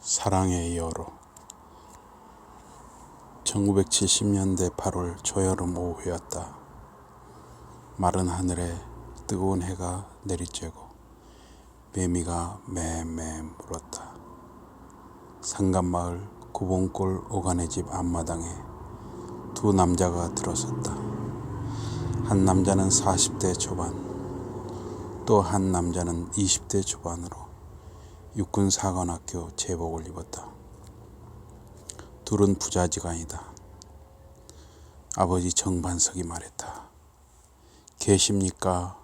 사랑의 여로 1970년대 8월 조여름 오후였다. 마른 하늘에 뜨거운 해가 내리쬐고 매미가 매매 물었다. 상간마을 구봉골 오간의 집 앞마당에 두 남자가 들어섰다. 한 남자는 40대 초반, 또 한 남자는 20대 초반으로 육군 사관학교 제복을 입었다. 둘은 부자지간이다. 아버지 정반석이 말했다. 계십니까?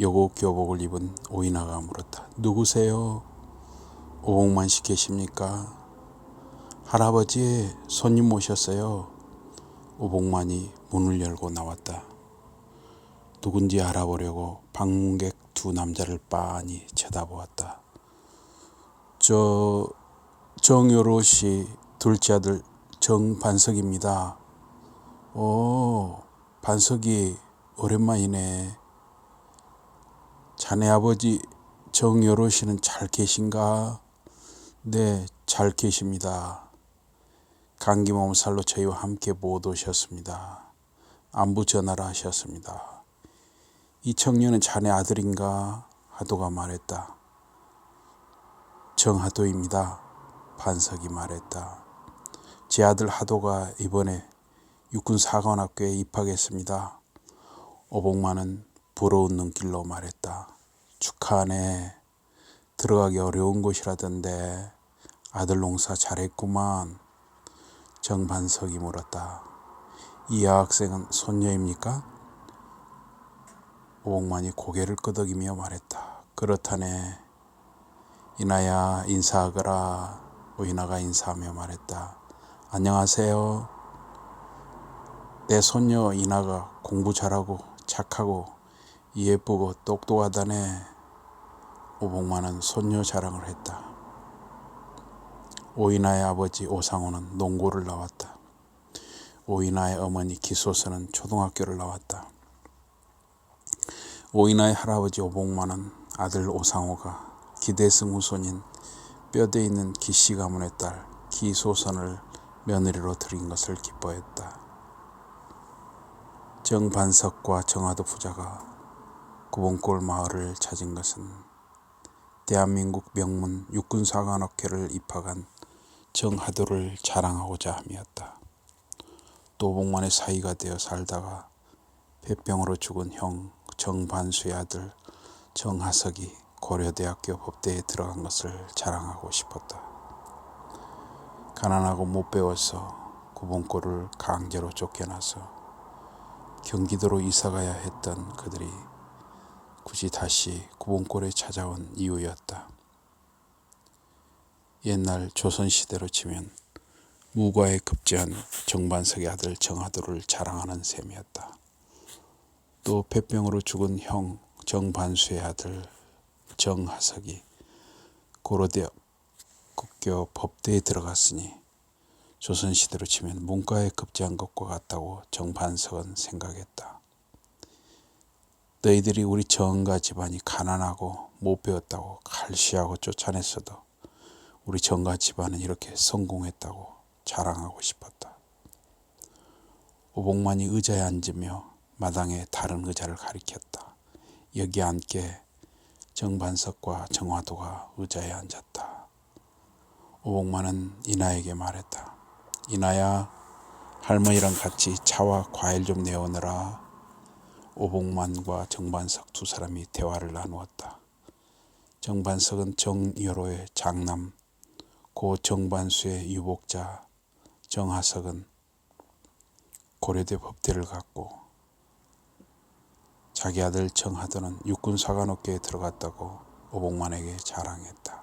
여고 교복을 입은 오이나가 물었다. 누구세요? 오복만 씨 계십니까? 할아버지 손님 모셨어요. 오복만이 문을 열고 나왔다. 누군지 알아보려고 방문객 두 남자를 빤히 쳐다보았다. 저 정효로 씨 둘째 아들 정반석입니다. 오, 반석이 오랜만이네. 자네 아버지 정효로 씨는 잘 계신가? 네, 잘 계십니다. 감기 몸살로 저희와 함께 못 오셨습니다. 안부 전화를 하셨습니다. 이 청년은 자네 아들인가? 하도가 말했다. 정하도입니다. 반석이 말했다. 제 아들 하도가 이번에 육군 사관학교에 입학했습니다. 오복만은 부러운 눈길로 말했다. 축하하네. 들어가기 어려운 곳이라던데 아들 농사 잘했구만. 정반석이 물었다. 이 여학생은 손녀입니까? 오복만이 고개를 끄덕이며 말했다. 그렇다네. 이나야 인사하거라. 오이나가 인사하며 말했다. 안녕하세요. 내 손녀 이나가 공부 잘하고 착하고 예쁘고 똑똑하다네. 오복만은 손녀 자랑을 했다. 오이나의 아버지 오상호는 농고를 나왔다. 오이나의 어머니 기소서는 초등학교를 나왔다. 오이나의 할아버지 오복만은 아들 오상호가 기대승 후손인 뼈대 있는 기씨 가문의 딸 기소선을 며느리로 들인 것을 기뻐했다. 정반석과 정하도 부자가 구봉골 마을을 찾은 것은 대한민국 명문 육군사관학교를 입학한 정하도를 자랑하고자 함이었다. 또복만의 사이가 되어 살다가 폐병으로 죽은 형 정반수의 아들 정하석이 고려대학교 법대에 들어간 것을 자랑하고 싶었다. 가난하고 못 배워서 구봉골을 강제로 쫓겨나서 경기도로 이사가야 했던 그들이 굳이 다시 구봉골에 찾아온 이유였다. 옛날 조선시대로 치면 무과에 급제한 정반석의 아들 정하도를 자랑하는 셈이었다. 또 폐병으로 죽은 형 정반수의 아들 정하석이 고려대학 국교 법대에 들어갔으니 조선시대로 치면 문과에 급제한 것과 같다고 정반석은 생각했다. 너희들이 우리 정가 집안이 가난하고 못 배웠다고 갈시하고 쫓아냈어도 우리 정가 집안은 이렇게 성공했다고 자랑하고 싶었다. 오복만이 의자에 앉으며 마당에 다른 의자를 가리켰다. 여기 앉게 정반석과 정화도가 의자에 앉았다. 오복만은 이나에게 말했다. 이나야 할머니랑 같이 차와 과일 좀 내오느라 오복만과 정반석 두 사람이 대화를 나누었다. 정반석은 정여로의 장남, 고 정반수의 유복자, 정하석은 고려대 법대를 갖고 자기 아들 정하도는 육군 사관학교에 들어갔다고 오복만에게 자랑했다.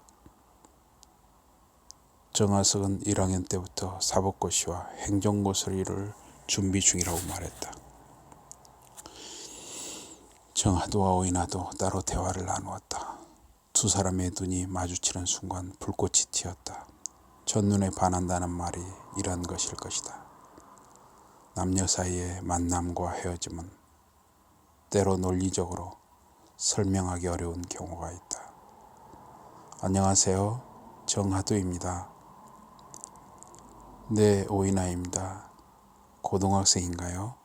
정하석은 1학년 때부터 사법고시와 행정고시를 준비 중이라고 말했다. 정하도와 오이나도 따로 대화를 나누었다. 두 사람의 눈이 마주치는 순간 불꽃이 튀었다. 첫눈에 반한다는 말이 이런 것일 것이다. 남녀 사이의 만남과 헤어짐은 때로 논리적으로 설명하기 어려운 경우가 있다. 안녕하세요. 정하두입니다. 네, 오이나입니다. 고등학생인가요?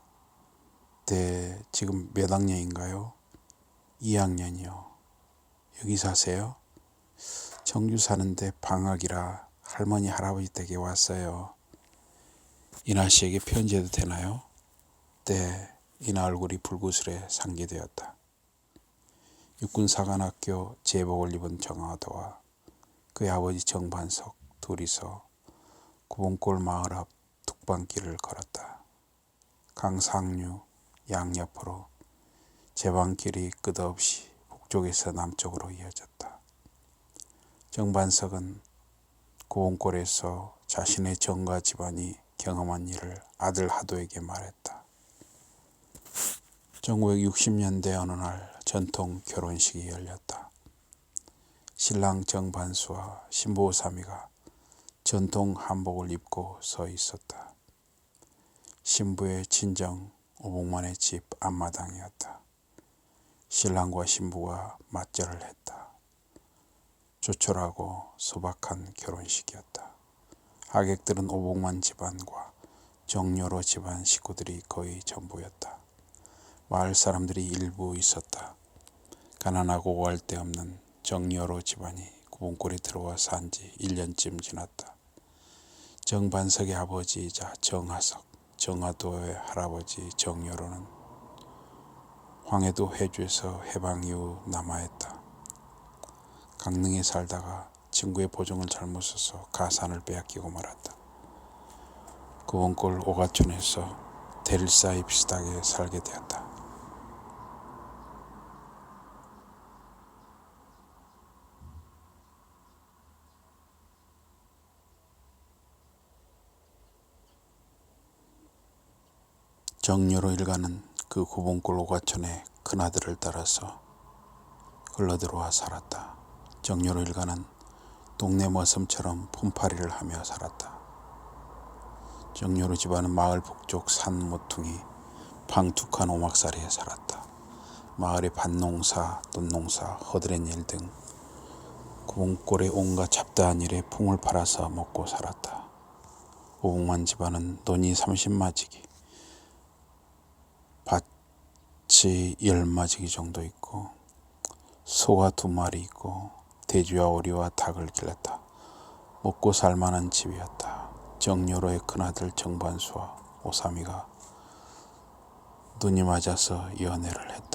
네, 지금 몇 학년인가요? 2학년이요. 여기 사세요? 청주 사는데 방학이라 할머니 할아버지 댁에 왔어요. 이나 씨에게 편지해도 되나요? 네, 이나 얼굴이 불구슬에 상기되었다. 육군사관학교 제복을 입은 정하도와 그의 아버지 정반석 둘이서 구봉골 마을 앞 뚝방길을 걸었다. 강상류 양옆으로 제방길이 끝없이 북쪽에서 남쪽으로 이어졌다. 정반석은 구봉골에서 자신의 정가 집안이 경험한 일을 아들 하도에게 말했다. 1960년대 어느 날 전통 결혼식이 열렸다. 신랑 정반수와 신부 오삼이가 전통 한복을 입고 서 있었다. 신부의 친정 오복만의 집 앞마당이었다. 신랑과 신부가 맞절을 했다. 조촐하고 소박한 결혼식이었다. 하객들은 오복만 집안과 정여로 집안 식구들이 거의 전부였다. 마을 사람들이 일부 있었다. 가난하고 구할 데 없는 정여로 집안이 구봉골에 들어와 산 지 1년쯤 지났다. 정반석의 아버지이자 정하석, 정하도의 할아버지 정여로는 황해도 회주에서 해방 이후 남하했다. 강릉에 살다가 친구의 보증을 잘못 써서 가산을 빼앗기고 말았다. 구봉골 오가촌에서 대릴사이 비슷하게 살게 되었다. 정여로 일가는 그 구봉골 오가촌의 큰아들을 따라서 흘러들어와 살았다. 정여로 일가는 동네 머슴처럼 품팔이를 하며 살았다. 정여로 집안은 마을 북쪽 산 모퉁이 방툭한 오막살이에 살았다. 마을의 밭농사, 논농사, 허드렛 일 등 구봉골의 온갖 잡다한 일에 품을 팔아서 먹고 살았다. 오봉만 집안은 논이 30마지기, 밭이 10마지기 정도 있고 소가 두 마리 있고 돼지와 오리와 닭을 길렀다. 먹고 살만한 집이었다. 정여로의 큰아들 정반수와 오삼이가 눈이 맞아서 연애를 했다.